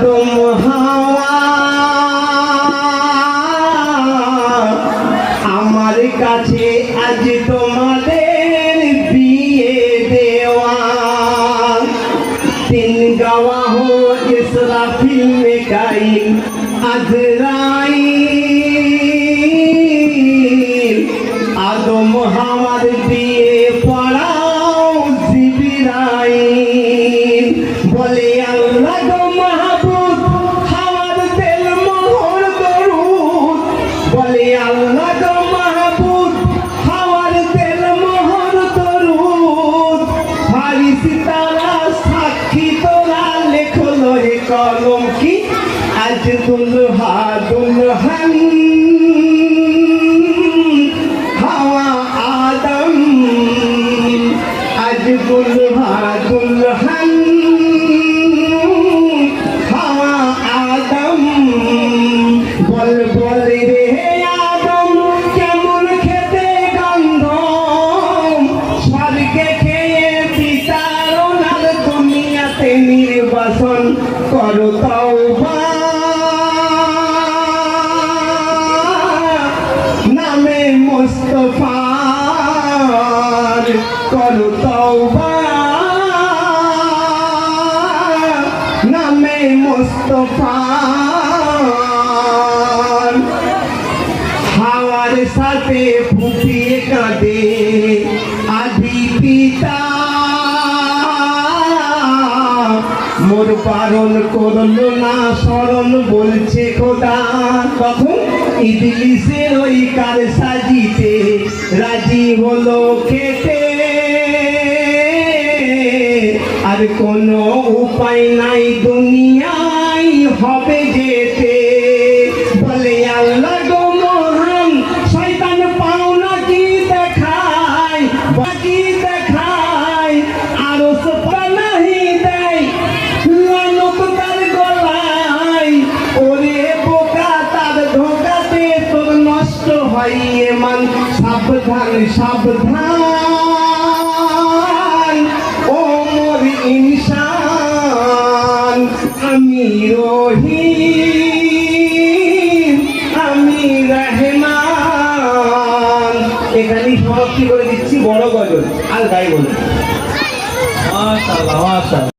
গুম আমার কাছে আজ তোমাদের বিয়ে দেওয়া। তিন গাওয়া হো ইসরাফিল মেকাইল আজরাইল দুলহা দুলহন হাওয়া আদম। আজ দুলহা দুলহন হাওয়া আদম। বল বল রে আদম, কেমন খেতে গন্ধ স্বর্গে খেয়ে পিতারোনার দুনিয়াতে নির্বাসন করো তওবা। করো তওবা। নামে মুস্তফার হাওয়ার সাথে ফুপিয়ে কাঁদে আদি পিতা। মোর পালন করল না, স্মরণ বলছে খোদা। তখন ইদলিসের ওই কার সাজিতে রাজি হলো খেতে। আর কোনো উপায় নাই দুনিয়ায় হবে যেতে। বলে আল্লাহ নাহি তার গলায়। ওরে তার ধোকাতে তোর নষ্ট সাবধান সাবধান। ইনসান আমি রহিম আমি রহমান। এখানেই সমাপ্তি করে দিচ্ছি বড় গজল আর গাই মাশাআল্লাহ।